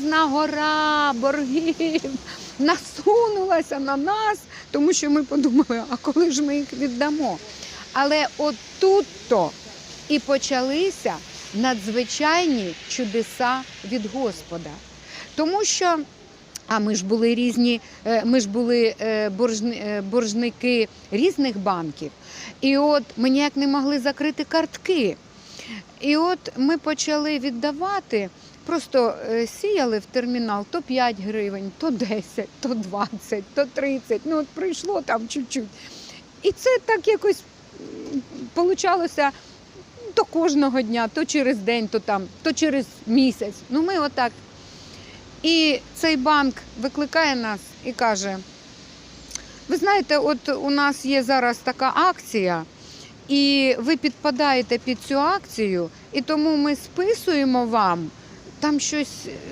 величезна гора боргів насунулася на нас, тому що ми подумали, а коли ж ми їх віддамо? Але отут-то і почалися надзвичайні чудеса від Господа. Тому що а ми ж були різні, е, ми ж були е, е, боржники різних банків. І от ми ніяк не могли закрити картки. І от ми почали віддавати, просто е, сіяли в термінал то 5 гривень, то 10, то 20, то 30. Ну от прийшло там чуть-чуть. І це так якось получалося то кожного дня, то через день, то там, то через місяць. Ну ми отак. І цей банк викликає нас і каже: ви знаєте, от у нас є зараз така акція, і ви підпадаєте під цю акцію, і тому ми списуємо вам там щось